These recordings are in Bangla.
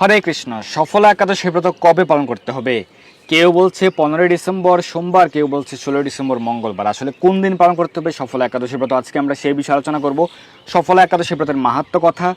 হরে কৃষ্ণ, সফল একাদশী ব্রত কবে পালন করতে হবে? কেউ বলছে পনেরোই ডিসেম্বর, সোমবার, কেউ বলছে ষোলোই ডিসেম্বর, মঙ্গলবার। আসলে কোন দিন পালন করতে হবে? সফল একাদশী ব্রত আজকে আমরা সেই বিষয়ে আলোচনা করব। সফল একাদশী ব্রতের মাহাত্ম কথা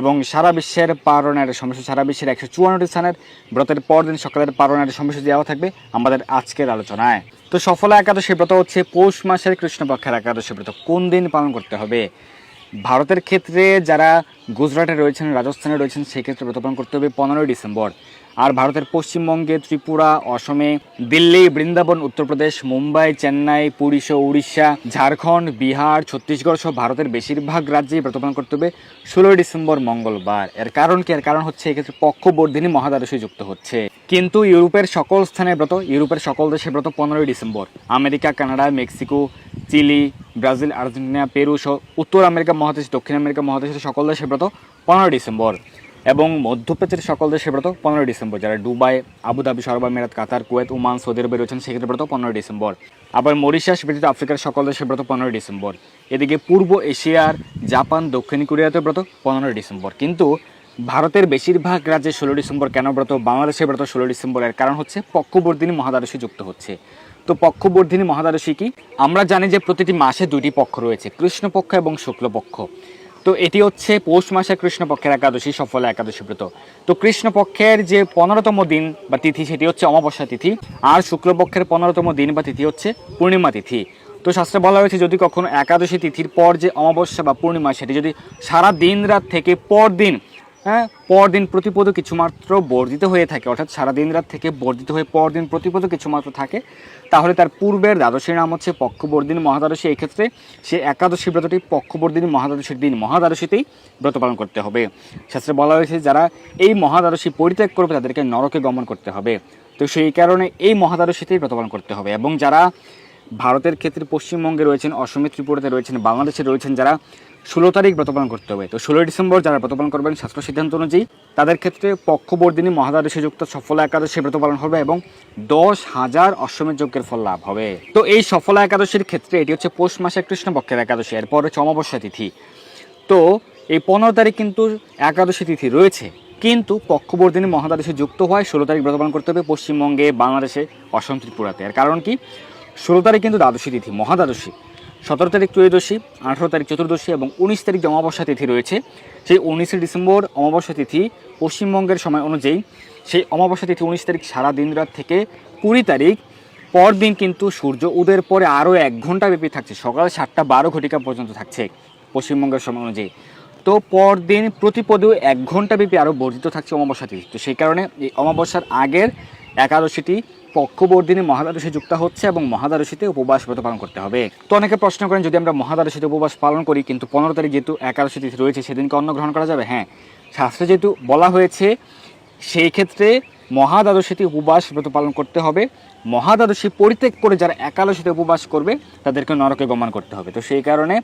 এবং সারা বিশ্বের পারণের সমস্যা সারা বিশ্বের একশো চুয়ান্নটি স্থানের ব্রতের পরদিন সকালের পারণের সমস্যা দেওয়া থাকবে আমাদের আজকের আলোচনায়। তো সফল একাদশী ব্রত হচ্ছে পৌষ মাসের কৃষ্ণপক্ষের একাদশী ব্রত। কোন দিন পালন করতে হবে? ভারতের ক্ষেত্রে যারা গুজরাটে রয়েছেন, রাজস্থানে রয়েছেন সেই ক্ষেত্রে ব্রত করতে হবে পনেরোই ডিসেম্বর। আর ভারতের পশ্চিমবঙ্গে ত্রিপুরা, অসমে, দিল্লি, বৃন্দাবন, উত্তরপ্রদেশ, মুম্বাই, চেন্নাই, পুরী সহ উড়িষ্যা, ঝাড়খণ্ড, বিহার, ছত্তিশগড় সহ ভারতের বেশিরভাগ রাজ্যেই ব্রত পালন করতে হবে ষোলোই ডিসেম্বর মঙ্গলবার। এর কারণ কি? এর কারণ হচ্ছে এক্ষেত্রে পক্ষবর্ধিনী মহাদ্বাদশী যুক্ত হচ্ছে। কিন্তু ইউরোপের সকল স্থানে ব্রত, ইউরোপের সকল দেশে ব্রত পনেরোই December. America, Canada, Mexico Chile, Brazil, Argentina, Peru সহ উত্তর আমেরিকা মহাদেশ, দক্ষিণ আমেরিকা মহাদেশের সকল দেশে ব্রত পনেরোই ডিসেম্বর এবং মধ্যপ্রাচ্যের সকল দেশে ব্রত পনেরোই ডিসেম্বর। যারা দুবাই, আবুধাবি সরবা মেরাত, কাতার, কুয়েত, ওমান, সৌদি আরবে রয়েছেন, সেক্ষেত্রে ব্রত পনেরোই ডিসেম্বর। আবার মরিশাস ব্যতীত আফ্রিকার সকল দেশে ব্রত পনেরোই ডিসেম্বর। এদিকে পূর্ব এশিয়ার জাপান, দক্ষিণ কোরিয়াতে ব্রত পনেরোই ডিসেম্বর। কিন্তু ভারতের বেশিরভাগ রাজ্যে ষোলো ডিসেম্বর কেন ব্রত বাংলাদেশে ব্রত ষোলো ডিসেম্বর। এর কারণ হচ্ছে পক্ষবর্ধিনী মহাদ্বাদশী যুক্ত হচ্ছে। তো পক্ষবর্ধিনী মহাদ্বাদশী কি? আমরা জানি যে প্রতিটি মাসে দুটি পক্ষ রয়েছে, কৃষ্ণপক্ষ এবং শুক্লপক্ষ। তো এটি হচ্ছে পৌষ মাসে কৃষ্ণপক্ষের একাদশী, সফল একাদশী ব্রত। তো কৃষ্ণপক্ষের যে পনেরোতম দিন বা তিথি, সেটি হচ্ছে অমাবস্যা তিথি। আর শুক্লপক্ষের পনেরোতম দিন বা তিথি হচ্ছে পূর্ণিমা তিথি। তো শাস্ত্রে বলা হয়েছে, যদি কখনো একাদশী তিথির পর যে অমাবস্যা বা পূর্ণিমা, সেটি যদি সারা দিন রাত থেকে পর দিন হ্যাঁ পরদিন প্রতিপদ কিছুমাত্র বর্ধিত হয়ে থাকে, অর্থাৎ সারা দিন রাত থেকে বর্ধিত হয়ে পরদিন প্রতিপদ কিছুমাত্র থাকে, তাহলে তার পূর্বের দ্বাদশীর নাম হচ্ছে পক্ষবর্দিনী মহাদ্বাদশী। এই ক্ষেত্রে সে একাদশী ব্রতটি পক্ষবর্দিনী মহাদ্বাদশীর দিন মহাদ্বাদশীতেই ব্রত পালন করতে হবে। শাস্ত্রে বলা হয়েছে, যারা এই মহাদ্বাদশী পরিত্যাগ করবে, তাদেরকে নরকে গমন করতে হবে। তো সেই কারণে এই মহাদ্বাদশীতেই ব্রত পালন করতে হবে এবং যারা ভারতের ক্ষেত্রে পশ্চিমবঙ্গে রয়েছেন, অসমে, ত্রিপুরাতে রয়েছেন, বাংলাদেশে রয়েছেন যারা ষোলো তারিখ ব্রতপালন করতে হবে। তো ষোলোই ডিসেম্বর যারা ব্রতপালন করবেন, শাস্ত্র সিদ্ধান্ত অনুযায়ী তাদের ক্ষেত্রে পক্ষবর্দিনী মহাদ্বাদশী যুক্ত সফল একাদশী ব্রতপালন হবে এবং দশ হাজার অশ্বমের যজ্ঞের ফল লাভ হবে। তো এই সফল একাদশীর ক্ষেত্রে এটি হচ্ছে পৌষ মাসের কৃষ্ণপক্ষের একাদশী, এরপর হচ্ছে অমাবস্যা তিথি। তো এই পনেরো তারিখ কিন্তু একাদশী তিথি রয়েছে, কিন্তু পক্ষবর্ধিনী মহাদ্বাদশী যুক্ত হয় ষোলো তারিখ ব্রতপালন করতে হবে পশ্চিমবঙ্গে, বাংলাদেশে, অসম, ত্রিপুরাতে। এর কারণ কি? ষোলো তারিখ কিন্তু দ্বাদশী তিথি, মহাদ্বাদশী। সতেরো তারিখ ত্রয়োদশী, আঠারো তারিখ চতুর্দশী এবং উনিশ তারিখ যে অমাবস্যা তিথি রয়েছে। সেই উনিশে ডিসেম্বর অমাবস্যা তিথি পশ্চিমবঙ্গের সময় অনুযায়ী, সেই অমাবস্যা তিথি উনিশ তারিখ সারা দিন রাত থেকে কুড়ি তারিখ, পরদিন কিন্তু সূর্য উদয়ের পরে আরও এক ঘণ্টা ব্যাপী থাকছে। সকাল সাতটা বারো ঘটিকা পর্যন্ত থাকছে পশ্চিমবঙ্গের সময় অনুযায়ী। তো পরদিন প্রতিপদেও এক ঘণ্টা ব্যাপী আরও বর্ধিত থাকছে অমাবস্যা তিথি। তো সেই কারণে এই অমাবস্যার আগের একাদশীটি পক্ষবর্ধিনী মহাদ্বাদশী যুক্ত হচ্ছে এবং মহাদ্বাদশীতে উপবাস ব্রত পালন করতে হবে। তো অনেকে প্রশ্ন করেন, যদি আমরা মহাদ্বাদশীতে উপবাস পালন করি, কিন্তু পনেরো তারিখ যেহেতু একাদশী তিথি রয়েছে, সেদিনকে অন্ন গ্রহণ করা যাবে? হ্যাঁ। শাস্ত্রে যেহেতু বলা হয়েছে, সেই ক্ষেত্রে মহাদ্বাদশীতে উপবাস ব্রত পালন করতে হবে। মহাদ্বাদশী পরিত্যাগ করে যারা একাদশীতে উপবাস করবে, তাদেরকে নরকে গমন করতে হবে। তো সেই কারণে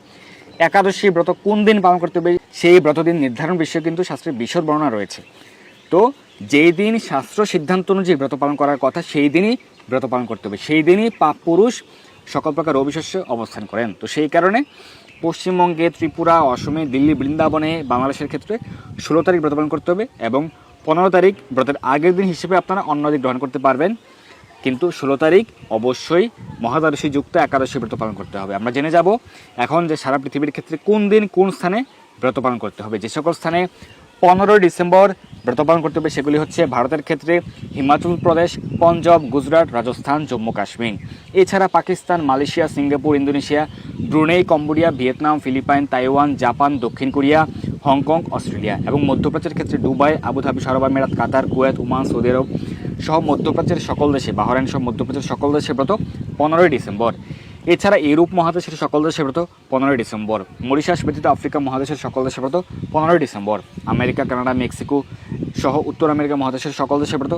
একাদশী ব্রত কোন দিন পালন করতে হবে, সেই ব্রত দিন নির্ধারণ বিষয়ে কিন্তু শাস্ত্রের বিশদ বর্ণনা রয়েছে। তো যেই দিন শাস্ত্র সিদ্ধান্ত অনুযায়ী ব্রত পালন করার কথা, সেই দিনই ব্রত পালন করতে হবে। সেই দিনই পাপ পুরুষ সকল প্রকার অবিশ্বাস্য অবস্থান করেন। তো সেই কারণে পশ্চিমবঙ্গে, ত্রিপুরা, অসমে, দিল্লি, বৃন্দাবনে, বাংলাদেশের ক্ষেত্রে ষোলো তারিখ ব্রত পালন করতে হবে এবং পনেরো তারিখ ব্রতের আগের দিন হিসেবে আপনারা অন্য দিক গ্রহণ করতে পারবেন। কিন্তু ষোলো তারিখ অবশ্যই মহাদ্বাদশী যুক্ত একাদশী ব্রত পালন করতে হবে। আমরা জেনে যাব এখন যে সারা পৃথিবীর ক্ষেত্রে কোন দিন কোন স্থানে ব্রত পালন করতে হবে। যে সকল স্থানে পনেরোই ডিসেম্বর ব্রত পালন করতে হবে, সেগুলি হচ্ছে ভারতের ক্ষেত্রে হিমাচল প্রদেশ, পঞ্জাব, গুজরাট, রাজস্থান, জম্মু, কাশ্মীর। এছাড়া Pakistan, Malaysia, Singapore, Indonesia, Brunei, Cambodia, Vietnam, Philippine, Taiwan, Japan, দক্ষিণ কোরিয়া, হংকং, অস্ট্রেলিয়া এবং মধ্যপ্রাচ্যের ক্ষেত্রে দুবাই, আবুধাবি, সরবা মেরাত, Qatar, Kuwait, Oman, Saudi Arab সহ মধ্যপ্রাচ্যের সকল দেশে, বাহরাইন সহ মধ্যপ্রাচ্যের সকল দেশে ব্রত পনেরোই ডিসেম্বর। এছাড়া ইউরোপ মহাদেশের সকল দেশে ব্রত পনেরোই ডিসেম্বর। মরিশাস ব্যতীত আফ্রিকা মহাদেশের সকল দেশে ব্রত পনেরোই ডিসেম্বর। আমেরিকা, কানাডা, মেক্সিকো সহ উত্তর আমেরিকা মহাদেশের সকল দেশে ব্রত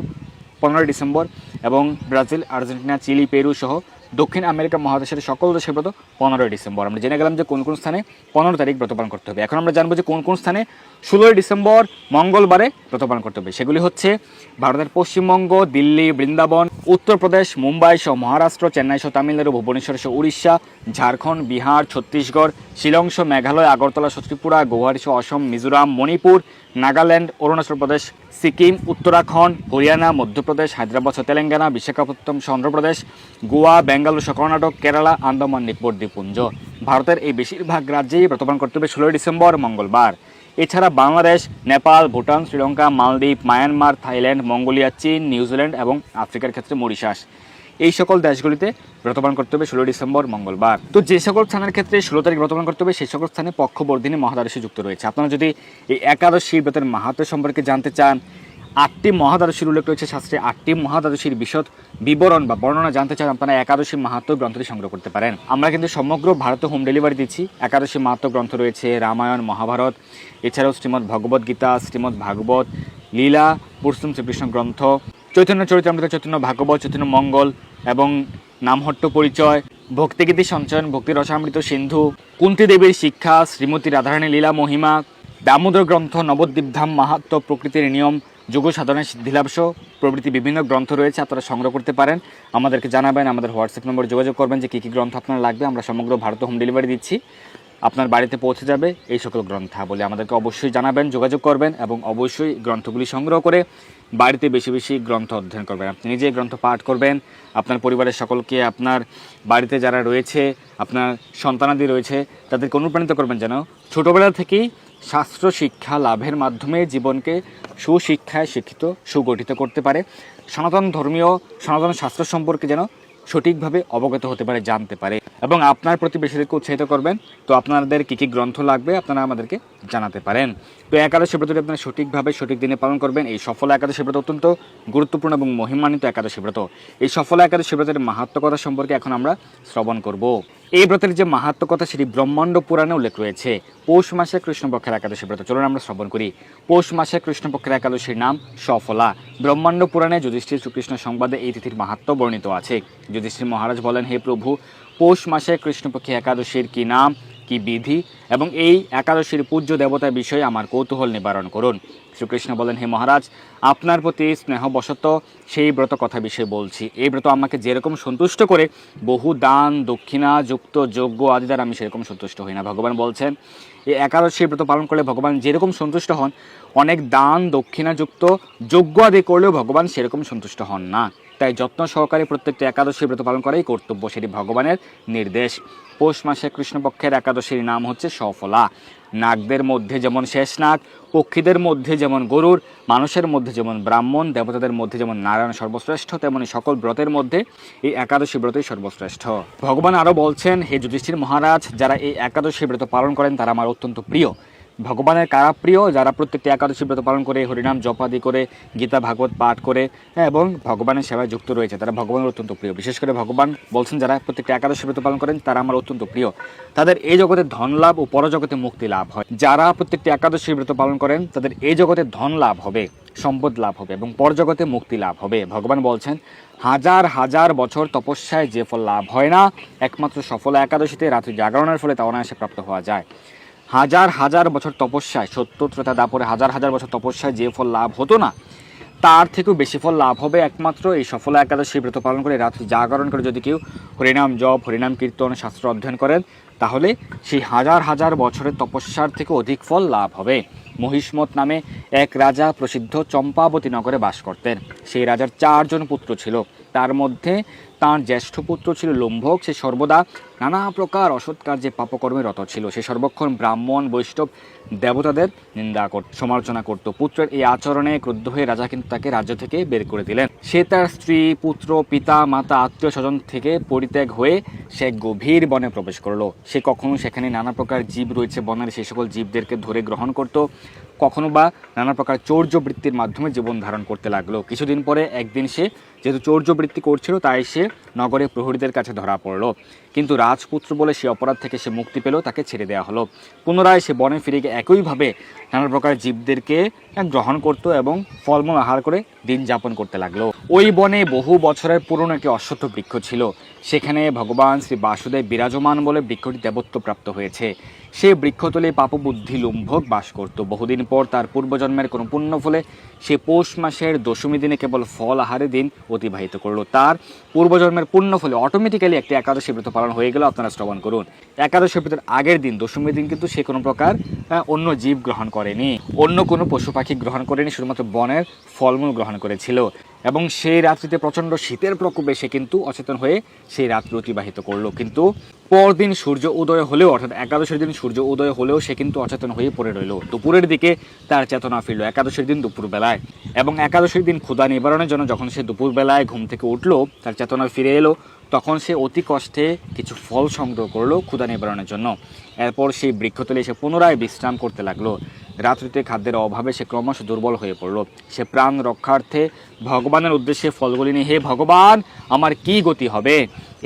পনেরোই ডিসেম্বর এবং ব্রাজিল, আর্জেন্টিনা, চিলি, পেরু সহ দক্ষিণ আমেরিকা মহাদেশের সকল দেশের ব্রত পনেরোই ডিসেম্বর। আমরা জেনে গেলাম যে কোন কোন স্থানে পনেরো তারিখ ব্রত পালন করতে হবে। এখন আমরা জানব যে কোন কোন স্থানে ষোলোই ডিসেম্বর মঙ্গলবারে ব্রত পালন করতে হবে। সেগুলি হচ্ছে ভারতের পশ্চিমবঙ্গ, দিল্লি, বৃন্দাবন, উত্তরপ্রদেশ, মুম্বাই সহ মহারাষ্ট্র, চেন্নাই সহ তামিলনাড়ু, ভুবনেশ্বর সহ উড়িষ্যা, ঝাড়খণ্ড, বিহার, ছত্তিশগড়, শিলং সহ মেঘালয়, আগরতলা সহ ত্রিপুরা গৌহাটি সহ অসম, মিজোরাম, মণিপুর নাগাল্যান্ড, অরুণাচল প্রদেশ, সিকিম, উত্তরাখণ্ড, হরিয়ানা, মধ্যপ্রদেশ, হায়দ্রাবাদ, তেলেঙ্গানা, বিশাখাপত্তনম, অন্ধ্রপ্রদেশ, গোয়া, বেঙ্গালুরু, কর্ণাটক, কেরালা, আন্দামান নিকোবর দ্বীপপুঞ্জ ভারতের এই বেশিরভাগ রাজ্যেই ব্রতপালন করতে হবে ষোলোই ডিসেম্বর, মঙ্গলবার। এছাড়া Bangladesh, Nepal, Bhutan, Sri Lanka, Maldives, Myanmar, Thailand, Mongolia, চীন, নিউজিল্যান্ড এবং আফ্রিকার ক্ষেত্রে মরিশাস। এই সকল দেশগুলিতে ব্রতপালন করতে হবে, ষোলো ডিসেম্বর, মঙ্গলবার। তো যে সকল স্থানের ক্ষেত্রে ষোলো তারিখ ব্রতপালন করতে হবে, সেই সকল স্থানে পক্ষবর্ধিনী মহাদশী যুক্ত রয়েছে। আপনারা যদি এই একাদশী ব্রতের মাহাত্ম সম্পর্কে জানতে চান আটটি মহাদারসীর উল্লেখ রয়েছে, শাস্ত্রে আটটি মহাদারসীর বিশদ বিবরণ বা বর্ণনা জানতে চান আপনারা একাদশী মাহাত্ম গ্রন্থটি সংগ্রহ করতে পারেন। আমরা কিন্তু সমগ্র ভারতে হোম ডেলিভারি দিচ্ছি। একাদশী মাহাত্ম গ্রন্থ রয়েছে রামায়ণ, মহাভারত, এছাড়াও শ্রীমদ ভগবদ গীতা, শ্রীমদ ভাগবত লীলা, পুরুষোত্তম শ্রীকৃষ্ণ গ্রন্থ, চৈতন্য চরিতামৃত চৈতন্য, ভাগবত, চৈতন্য মঙ্গল এবং নামহট্ট পরিচয়, ভক্তিগীতি সঞ্চয়ন, ভক্তি রসামৃত সিন্ধু, কুন্তি দেবীর শিক্ষা, শ্রীমতী রাধারানী লীলা মহিমা, দামোদর গ্রন্থ, নবদ্বীপধাম মাহাত্ম প্রকৃতির নিয়ম যোগ সাধনের সিদ্ধিলাভস প্রভৃতি বিভিন্ন গ্রন্থ রয়েছে, আপনারা সংগ্রহ করতে পারেন। আমাদেরকে জানাবেন, আমাদের হোয়াটসঅ্যাপ নম্বরে যোগাযোগ করবেন যে কী কী গ্রন্থ আপনার লাগবে। আমরা সমগ্র ভারতে হোম ডেলিভারি দিচ্ছি। আপনার বাড়িতে পৌঁছে যাবে এই সকল গ্রন্থাবলী আমাদেরকে অবশ্যই জানাবেন, যোগাযোগ করবেন এবং অবশ্যই গ্রন্থগুলি সংগ্রহ করে বাড়িতে বেশি বেশি গ্রন্থ অধ্যয়ন করবেন। আপনি নিজে গ্রন্থ পাঠ করবেন, আপনার পরিবারের সকলকে, আপনার বাড়িতে যারা রয়েছে, আপনার সন্তানাদি রয়েছে, তাদেরকে অনুপ্রাণিত করবেন যেন ছোটোবেলা থেকেই শাস্ত্র শিক্ষা লাভের মাধ্যমে জীবনকে সুশিক্ষায় শিক্ষিত, সুগঠিত করতে পারে। সনাতন ধর্মীয়, সনাতন শাস্ত্র সম্পর্কে যেন সঠিকভাবে অবগত হতে পারে, জানতে পারে। এবং আপনার প্রতি প্রতিবেশীদেরকে উৎসাহিত করবেন। তো আপনাদের কী কী গ্রন্থ লাগবে? আপনারা আমাদেরকে জানাতে পারেন। তো একাদশী ব্রতটি আপনারা সঠিকভাবে সঠিক দিনে পালন করবেন। এই সফল একাদশী ব্রত অত্যন্ত গুরুত্বপূর্ণ এবং মহিমান্বিত একাদশী ব্রত। এই সফল একাদশী ব্রতের মাহাত্ম কথা সম্পর্কে এখন আমরা শ্রবণ করব। এই ব্রতের যে মাহাত্ম কথা সেটি ব্রহ্মাণ্ড পুরাণে উল্লেখ রয়েছে। পৌষ মাসে কৃষ্ণপক্ষের একাদশী ব্রত। চলুন আমরা শ্রবণ করি। পৌষ মাসে কৃষ্ণপক্ষের একাদশীর নাম সফলা। ব্রহ্মাণ্ড পুরাণে যুধিষ্ঠির শ্রীকৃষ্ণ সংবাদে এই তিথির মাহাত্ম বর্ণিত আছে। যুধিষ্ঠির মহারাজ বলেন, হে প্রভু, পৌষ মাসে কৃষ্ণপক্ষী একাদশীর কি নাম? কি বিধি এবং এই একাদশীর পূজ্য দেবতার বিষয়ে আমার কৌতূহল নিবারণ করুন। শ্রীকৃষ্ণ বলেন, হে মহারাজ, আপনার প্রতি স্নেহবশত সেই ব্রত কথা বিষয়ে বলছি। এই ব্রত আমাকে যেরকম সন্তুষ্ট করে, বহু দান, দক্ষিণা, যুক্ত যোগ্য আদি দ্বারা আমি সেরকম সন্তুষ্ট হই না। ভগবান বলছেন, এই একাদশী ব্রত পালন করলে ভগবান যেরকম সন্তুষ্ট হন, অনেক দান দক্ষিণাযুক্ত যোগ্য আদি করলেও ভগবান সেরকম সন্তুষ্ট হন না। তাই যত্ন সহকারে প্রত্যেকটি একাদশী ব্রত পালন করাই কর্তব্য, সেটি ভগবানের নির্দেশ। পৌষ মাসে কৃষ্ণপক্ষের একাদশীর নাম হচ্ছে সফলা। নাগদের মধ্যে যেমন শেষ নাগ, পক্ষীদের মধ্যে যেমন গরুর, মানুষের মধ্যে যেমন ব্রাহ্মণ, দেবতাদের মধ্যে যেমন নারায়ণ সর্বশ্রেষ্ঠ, তেমনি সকল ব্রতের মধ্যে এই একাদশী ব্রতই সর্বশ্রেষ্ঠ। ভগবান আরও বলছেন, হে যুধিষ্ঠির মহারাজ, যারা এই একাদশী ব্রত পালন করেন, তারা আমার অত্যন্ত প্রিয়। ভগবানের কারা প্রিয় যারা প্রত্যেকটি একাদশী ব্রত পালন করে হরিনাম জপাদি করে গীতা ভাগবত পাঠ করে হ্যাঁ, এবং ভগবানের সেবায় যুক্ত রয়েছে। তারা ভগবানের অত্যন্ত প্রিয়। বিশেষ করে ভগবান বলছেন যারা প্রত্যেকটি একাদশী ব্রত পালন করেন তারা আমার অত্যন্ত প্রিয়। তাদের এই জগতে ধন লাভ ও পরজগতে মুক্তি লাভ হয়। যারা প্রত্যেকটি একাদশী ব্রত পালন করেন তাদের এই জগতে ধন লাভ হবে সম্পদ লাভ হবে এবং পরজগতে মুক্তি লাভ হবে। ভগবান বলছেন হাজার হাজার বছর তপস্যায় যে ফল লাভ হয় না একমাত্র সফল একাদশীতে রাত্রি জাগরণের ফলে তা অনায়াসে প্রাপ্ত হওয়া যায়। হাজার হাজার বছর তপস্যায় সত্য ত্রেতা দাপরে হাজার হাজার বছর তপস্যায় যে ফল লাভ হতো না, তার থেকেও বেশি ফল লাভ হবে একমাত্র এই সফল একাদশী ব্রত পালন করে রাত্রি জাগরণ করে যদি কেউ হরিনাম জপ, হরিনাম কীর্তন, শাস্ত্র অধ্যয়ন করেন তাহলে সেই হাজার হাজার বছরের তপস্যার থেকে অধিক ফল লাভ হবে। মহিষ্মত নামে এক রাজা প্রসিদ্ধ চম্পাবতী নগরে বাস করতেন। সেই রাজার চারজন পুত্র ছিল। তার মধ্যে তার জ্যেষ্ঠ পুত্র ছিল লম্ভক। সে সর্বদা নানা প্রকার অসৎ কার্যে পাপকর্মে রত ছিল। সে সর্বক্ষণ ব্রাহ্মণ, বৈষ্ণব, দেবতাদের নিন্দা করত সমালোচনা করত। পুত্রের এই আচরণে ক্রুদ্ধ হয়ে রাজা কিন্তু তাকে রাজ্য থেকে বের করে দিলেন। সে তার স্ত্রী, পুত্র, পিতা, মাতা আত্মীয় স্বজন থেকে পরিত্যাগ হয়ে সে গভীর বনে প্রবেশ করল। সে কখনো সেখানে নানা প্রকার জীব রয়েছে বনের সেই সকল জীবদেরকে ধরে গ্রহণ করত। কখনো বা নানা প্রকার চৌর্য বৃত্তির মাধ্যমে জীবন ধারণ করতে লাগল। কিছুদিন পরে একদিন সে যেহেতু চৌর্য বৃত্তি করছিল, তাই সে নগরে প্রহরীদের কাছে ধরা পড়ল। কিন্তু রাজপুত্র বলে সে অপরাধ থেকে সে মুক্তি পেল, তাকে ছেড়ে দেওয়া হলো। পুনরায় সে বনে ফিরে গিয়ে একইভাবে নানা প্রকার জীবদেরকে গ্রহণ করত এবং ফলমূল আহার করে দিন যাপন করতে লাগল। ওই বনে বহু বছরের পুরনো একটি অশ্বত্থ বৃক্ষ ছিল। সেখানে ভগবান শ্রী বাসুদেব বিরাজমান বলে বৃক্ষটি দেবত্ব প্রাপ্ত হয়েছে। সে বৃক্ষতলে পাপবুদ্ধি লুম্ভক বাস করত। বহুদিন পর তার পূর্বজন্মের কোনো পুণ্য ফলে সে পৌষ মাসের দশমী দিনে কেবল ফল আহারে দিন অতিবাহিত করল। তার পূর্বজন্মের পুণ্য ফলে অটোমেটিক্যালি একটি একাদশী ব্রত পালন হয়ে গেল। আপনারা শ্রবণ করুন। একাদশী ব্রতের আগের দিন দশমী দিন কিন্তু সে কোনো প্রকার অন্য জীব গ্রহণ করেনি। অন্য কোনো পশু পাখি গ্রহণ করেনি। শুধুমাত্র বনের ফলমূল গ্রহণ করেছিল। এবং সেই রাত্রিতে প্রচণ্ড শীতের প্রকোপে সে কিন্তু অচেতন হয়ে সেই রাত্রি অতিবাহিত করল। কিন্তু পরদিন সূর্য উদয় হলেও, অর্থাৎ একাদশের দিন সূর্য উদয় হলেও সে কিন্তু অচেতন হয়ে পড়ে রইল। দুপুরের দিকে তার চেতনা ফিরল একাদশের দিন দুপুরবেলায় এবং একাদশের দিন ক্ষুধা নিবারণের জন্য যখন সে দুপুরবেলায় ঘুম থেকে উঠল, তার চেতনা ফিরে এলো, তখন সে অতি কষ্টে কিছু ফল সংগ্রহ করল ক্ষুধা নিবারণের জন্য। এরপর সেই বৃক্ষতলে এসে পুনরায় বিশ্রাম করতে লাগল। রাত্রিতে খাদ্যের অভাবে সে ক্রমশ দুর্বল হয়ে পড়ল। সে প্রাণ রক্ষার্থে ভগবানের উদ্দেশ্যে ফলগুলি নিয়ে, হে ভগবান, আমার কি গতি হবে?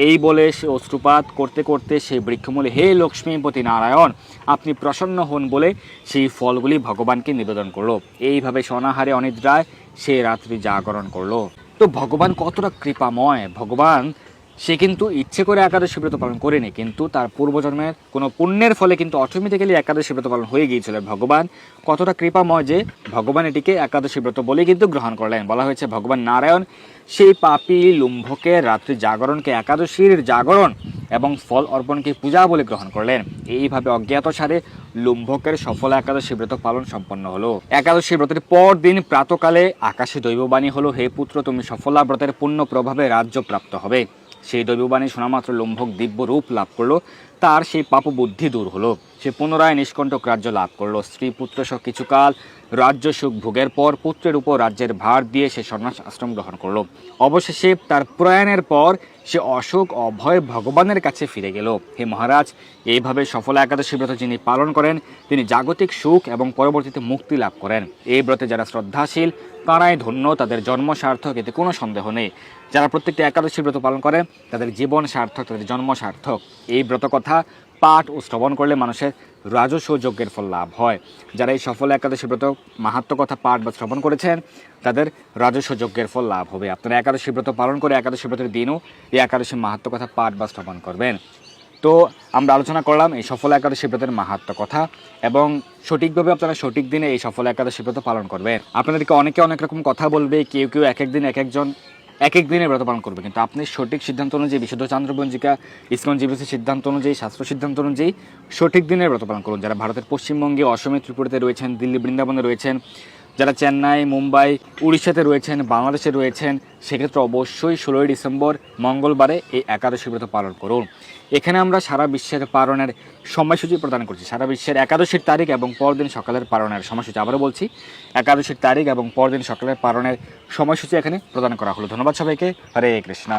এই বলে সে অশ্রুপাত করতে করতে সেই বৃক্ষমূলে হে লক্ষ্মীপতি নারায়ণ, আপনি প্রসন্ন হন বলে সেই ফলগুলি ভগবানকে নিবেদন করল। এইভাবে সনাহারে অনিদ্রায় সে রাত্রি জাগরণ করল। তো ভগবান কতটা কৃপাময়? ভগবান সে কিন্তু ইচ্ছে করে একাদশী ব্রত পালন করেনি, কিন্তু তার পূর্বজন্মের কোনো পুণ্যের ফলে কিন্তু অটোমেটিক্যালি একাদশী ব্রত পালন হয়ে গিয়েছিল। ভগবান কতটা কৃপাময় যে ভগবান এটিকে একাদশী ব্রত বলে কিন্তু গ্রহণ করলেন। বলা হয়েছে, ভগবান নারায়ণ সেই পাপি লুম্ভকে রাত্রি জাগরণকে একাদশীর জাগরণ এবং ফল অর্পণকে পূজা বলে গ্রহণ করলেন। এইভাবে অজ্ঞাত সারে লুম্ভকের সফল একাদশী ব্রত পালন সম্পন্ন হলো। একাদশী ব্রতের পর দিন প্রাতকালে আকাশে দৈববাণী হলো, হে পুত্র, তুমি সফলা ব্রতের পূর্ণ প্রভাবে রাজ্য প্রাপ্ত হবে। সেই দৈববাণী শোনামাত্র লম্ভক দিব্য রূপ লাভ করল তার সেই পাপ বুদ্ধি দূর হলো। সে পুনরায় নিষ্কণ্টক রাজ্য লাভ করল। স্ত্রী পুত্র সহ কিছুকাল রাজ্য সুখ ভোগের পর পুত্রের উপর রাজ্যের ভার দিয়ে সে সন্ন্যাস আশ্রম গ্রহণ করল। অবশেষে তার প্রয়াণের পর সে অশোক অভয় ভগবানের কাছে ফিরে গেল। হে মহারাজ, এইভাবে সফল একাদশী ব্রত যিনি পালন করেন, তিনি জাগতিক সুখ এবং পরবর্তীতে মুক্তি লাভ করেন। এই ব্রতে যারা শ্রদ্ধাশীল, তারাই ধন্য, তাদের জন্ম সার্থক, এতে কোনো সন্দেহ নেই। যারা প্রত্যেকটি একাদশী ব্রত পালন করে, তাদের জীবন সার্থক, তাদের জন্ম সার্থক। এই ব্রত কথা পাঠ ও শ্রবণ করলে মানুষের রাজস্ব যজ্ঞের ফল লাভ হয়। যারা এই সফল একাদশী ব্রত মাহাত্ম কথা পাঠ বা শ্রবণ করেছেন, তাদের রাজস্ব যজ্ঞের ফল লাভ হবে। আপনারা একাদশী ব্রত পালন করে একাদশী ব্রতের দিনও এই একাদশী মাহাত্ম কথা পাঠ বা শ্রবণ করবেন। তো আমরা আলোচনা করলাম এই সফল একাদশী ব্রতের মাহাত্ম কথা এবং সঠিকভাবে আপনারা সঠিক দিনে এই সফল একাদশী ব্রত পালন করবেন। আপনাদেরকে অনেকে অনেক রকম কথা বলবে, কেউ কেউ এক এক দিন এক একজন এক এক দিনে ব্রত পালন করবে। কিন্তু আপনি সঠিক সিদ্ধান্ত অনুযায়ী, বিশুদ্ধ চন্দ্রবঞ্জিকা ইসকন জিবিসির সিদ্ধান্ত অনুযায়ী, শাস্ত্র সিদ্ধান্ত অনুযায়ী সঠিক দিনের ব্রত পালন করুন। যারা ভারতের পশ্চিমবঙ্গে অসমে ত্রিপুরাতে রয়েছেন, দিল্লি, বৃন্দাবনে রয়েছেন, যারা চেন্নাই, মুম্বাই, উড়িষ্যাতে রয়েছেন, বাংলাদেশে রয়েছেন, সেক্ষেত্রে অবশ্যই ষোলোই ডিসেম্বর, মঙ্গলবারে এই একাদশী ব্রত পালন করুন। এখানে আমরা সারা বিশ্বের পারণের সময়সূচি প্রদান করছি। সারা বিশ্বের একাদশীর তারিখ এবং পরদিন সকালের পারণের সময়সূচি। আবারও বলছি, একাদশীর তারিখ এবং পরদিন সকালের পারণের সময়সূচি এখানে প্রদান করা হলো। ধন্যবাদ সবাইকে। হরে কৃষ্ণা।